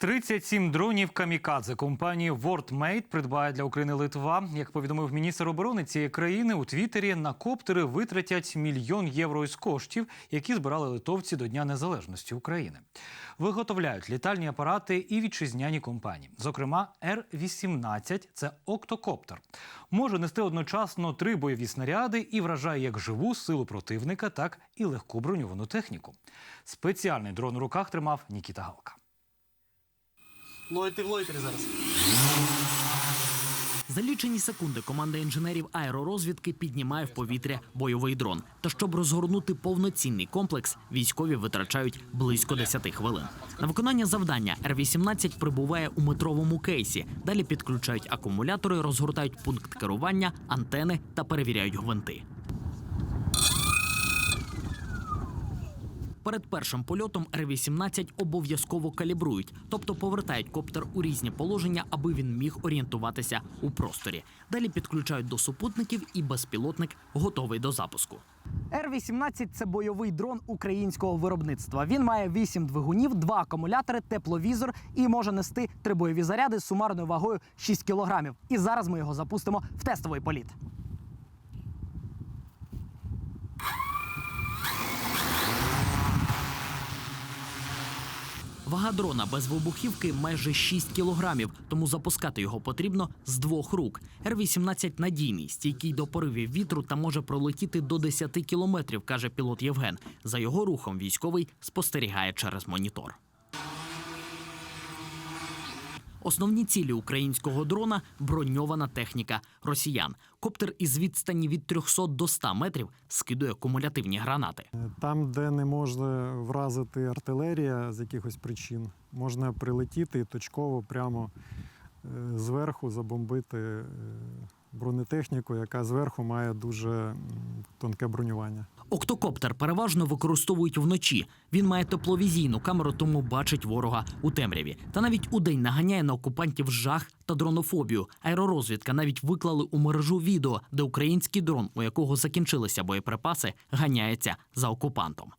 37 дронів камікадзе компанії WorldMate придбає для України Литва. Як повідомив міністр оборони цієї країни у Твіттері, на коптери витратять мільйон євро із коштів, які збирали литовці до Дня Незалежності України. Виготовляють літальні апарати і вітчизняні компанії. Зокрема, Р-18 – це октокоптер. Може нести одночасно три бойові снаряди і вражає як живу силу противника, так і легку броньовану техніку. Спеціальний дрон у руках тримав Нікіта Галка. Ловити в лойтері зараз. За лічені секунди команда інженерів аеророзвідки піднімає в повітря бойовий дрон. Та щоб розгорнути повноцінний комплекс, військові витрачають близько 10 хвилин. На виконання завдання Р-18 прибуває у метровому кейсі. Далі підключають акумулятори, розгортають пункт керування, антени та перевіряють гвинти. Перед першим польотом Р-18 обов'язково калібрують, тобто повертають коптер у різні положення, аби він міг орієнтуватися у просторі. Далі підключають до супутників, і безпілотник готовий до запуску. Р-18 – це бойовий дрон українського виробництва. Він має 8 двигунів, 2 акумулятори, тепловізор і може нести три бойові заряди з сумарною вагою 6 кілограмів. І зараз ми його запустимо в тестовий політ. Вага дрона без вибухівки майже 6 кілограмів, тому запускати його потрібно з двох рук. Р-18 надійний, стійкий до поривів вітру та може пролетіти до 10 кілометрів, каже пілот Євген. За його рухом військовий спостерігає через монітор. Основні цілі українського дрона броньована техніка росіян. Коптер із відстані від 300 до 100 метрів скидує кумулятивні гранати. Там, де не можна вразити артилерія з якихось причин, можна прилетіти і точково прямо е, зверху забомбити е, бронетехніку, яка зверху має дуже тонке бронювання. Октокоптер переважно використовують вночі. Він має тепловізійну камеру, тому бачить ворога у темряві. Та навіть удень наганяє на окупантів жах та дронофобію. Аеророзвідка навіть виклали у мережу відео, де український дрон, у якого закінчилися боєприпаси, ганяється за окупантом.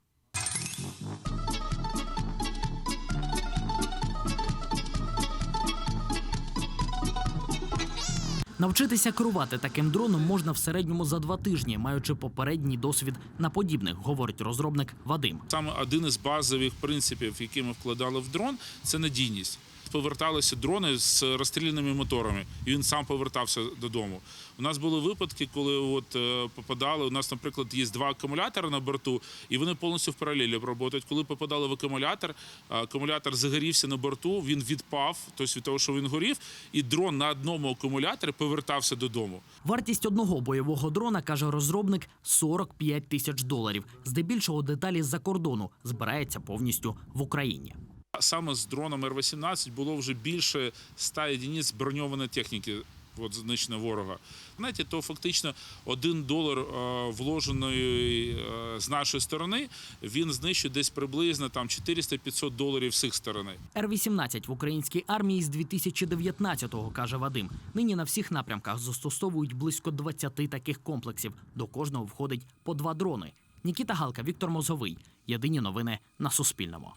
Навчитися керувати таким дроном можна в середньому за два тижні, маючи попередній досвід на подібних, говорить розробник Вадим. Саме один із базових принципів, які ми вкладали в дрон, це надійність. Поверталися дрони з розстріляними моторами, і він сам повертався додому. У нас були випадки, коли от е, попадали. У нас, наприклад, є два акумулятори на борту, і вони повністю в паралелі працюють. Коли попадали в акумулятор, акумулятор загорівся на борту, він відпав, тобто від того, що він горів, і дрон на одному акумуляторі повертався додому. Вартість одного бойового дрона, каже розробник, 45 тисяч доларів. Здебільшого деталі з-за кордону збирається повністю в Україні. Саме з дроном Р-18 було вже більше 100 одиниць броньованої техніки. От знищено ворога. Знаєте, то фактично один долар е, вложеної е, з нашої сторони він знищує десь приблизно там 400-500 доларів з сторони. Р-18 в українській армії з 2019-го, каже Вадим. Нині на всіх напрямках застосовують близько 20 таких комплексів. До кожного входить по два дрони. Нікіта Галка, Віктор Мозговий. Єдині новини на Суспільному.